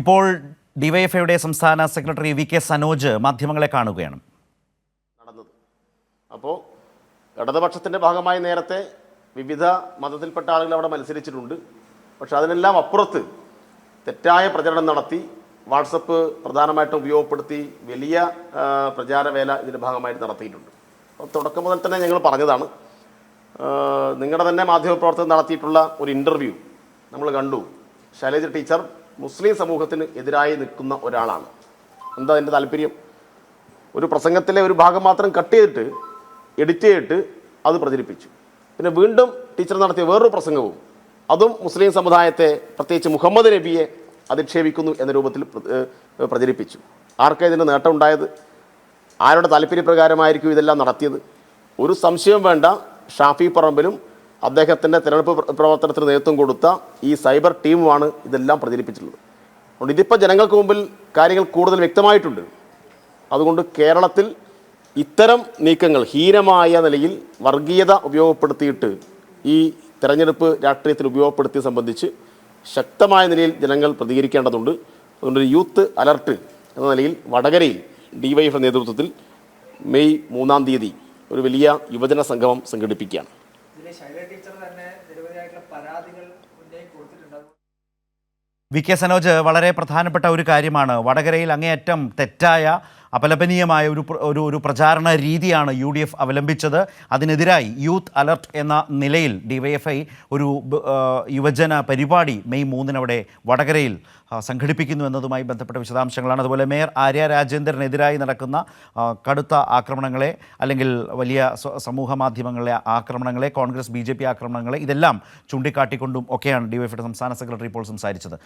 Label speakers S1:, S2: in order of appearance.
S1: ഇപ്പോൾ ഡിവൈഎഫ്ഐയുടെ സംസ്ഥാന സെക്രട്ടറി വി കെ സനോജ് മാധ്യമങ്ങളെ കാണുകയാണ്.
S2: നടന്നത്. അപ്പോൾ ഇടതുപക്ഷത്തിന്റെ ഭാഗമായി നേരത്തെ വിവിധ മതത്തിൽപ്പെട്ട ആളുകൾ അവിടെ മത്സരിച്ചിട്ടുണ്ട്. പക്ഷെ അതിനെല്ലാം അപ്പുറത്ത് തെറ്റായ പ്രചരണം നടത്തി വാട്സപ്പ് പ്രധാനമായിട്ടും ഉപയോഗപ്പെടുത്തി വലിയ പ്രചാരവേല ഇതിന്റെ ഭാഗമായിട്ട് നടത്തിയിട്ടുണ്ട്. അപ്പോൾ തുടക്കം മുതൽ തന്നെ ഞങ്ങൾ പറഞ്ഞതാണ് നിങ്ങളുടെ തന്നെ മാധ്യമപ്രവർത്തകർ നടത്തിയിട്ടുള്ള ഒരു ഇന്റർവ്യൂ നമ്മൾ കണ്ടു. ശൈലജ ടീച്ചർ മുസ്ലിം സമൂഹത്തിന് എതിരായി നിൽക്കുന്ന ഒരാളാണ്. എന്താ അതിന്റെ താല്പര്യം? ഒരു പ്രസംഗത്തിലെ ഒരു ഭാഗം മാത്രം കട്ട് ചെയ്തിട്ട് എഡിറ്റ് ചെയ്തിട്ട് അത് പ്രചരിപ്പിച്ചു. പിന്നെ വീണ്ടും ടീച്ചർ നടത്തിയ വേറൊരു പ്രസംഗവും അതും മുസ്ലിം സമുദായത്തെ പ്രത്യേകിച്ച് മുഹമ്മദ് നബിയെ അധിക്ഷേപിക്കുന്നു എന്ന രൂപത്തിൽ പ്രചരിപ്പിച്ചു. ആർക്കാ ഇതിന് നേട്ടം ഉണ്ടായത്? ആരുടെ താല്പര്യപ്രകാരമായിരിക്കും ഇതെല്ലാം നടത്തിയത്? ഒരു സംശയം വേണ്ട ഷാഫി പറമ്പിലും അദ്ദേഹത്തിന്റെ തിരഞ്ഞെടുപ്പ് പ്ര- പ്രവർത്തനത്തിന് നേതൃത്വം കൊടുത്ത ഈ സൈബർ ടീമുമാണ് ഇതെല്ലാം പ്രചരിപ്പിച്ചിട്ടുള്ളത്. അതുകൊണ്ട് ഇതിപ്പോൾ ജനങ്ങൾക്ക് മുമ്പിൽ കാര്യങ്ങൾ കൂടുതൽ വ്യക്തമായിട്ടുണ്ട്. അതുകൊണ്ട് കേരളത്തിൽ ഇത്തരം നീക്കങ്ങൾ ഹീനമായ നിലയിൽ വർഗീയത ഉപയോഗപ്പെടുത്തിയിട്ട് ഈ തെരഞ്ഞെടുപ്പ് രാഷ്ട്രീയത്തിൽ ഉപയോഗപ്പെടുത്തിയത് സംബന്ധിച്ച് ശക്തമായ നിലയിൽ ജനങ്ങൾ പ്രതികരിക്കേണ്ടതുണ്ട്. അതുകൊണ്ട് യൂത്ത് അലർട്ട് എന്ന നിലയിൽ വടകരയിൽ ഡിവൈഎഫ് നേതൃത്വത്തിൽ മെയ് മൂന്നാം തീയതി ഒരു വലിയ യുവജന സംഗമം സംഘടിപ്പിക്കുകയാണ്.
S3: ശൈല ടീച്ചർ തന്നെ പരാതികൾ
S1: വി കെ സനോജ് വളരെ പ്രധാനപ്പെട്ട ഒരു കാര്യമാണ്. വടകരയിൽ അങ്ങേയറ്റം തെറ്റായ അപലപനീയമായ ഒരു ഒരു ഒരു പ്രചാരണ രീതിയാണ് യു ഡി എഫ് അവലംബിച്ചത്. അതിനെതിരായി യൂത്ത് അലർട്ട് എന്ന നിലയിൽ ഡിവൈഎഫ്ഐ ഒരു യുവജന പരിപാടി മെയ് മൂന്നിന് അവിടെ വടകരയിൽ സംഘടിപ്പിക്കുന്നു എന്നതുമായി ബന്ധപ്പെട്ട വിശദാംശങ്ങളാണ്. അതുപോലെ മേയർ ആര്യ രാജേന്ദ്രനെതിരായി നടക്കുന്ന കടുത്ത ആക്രമണങ്ങളെ അല്ലെങ്കിൽ വലിയ സമൂഹ മാധ്യമങ്ങളിലെ ആക്രമണങ്ങളെ കോൺഗ്രസ് ബി ആക്രമണങ്ങളെ ഇതെല്ലാം ചൂണ്ടിക്കാട്ടിക്കൊണ്ടും ഒക്കെയാണ് ഡിവൈഎഫ്ഐയുടെ സംസ്ഥാന സെക്രട്ടറി ഇപ്പോൾ സംസാരിച്ചത്.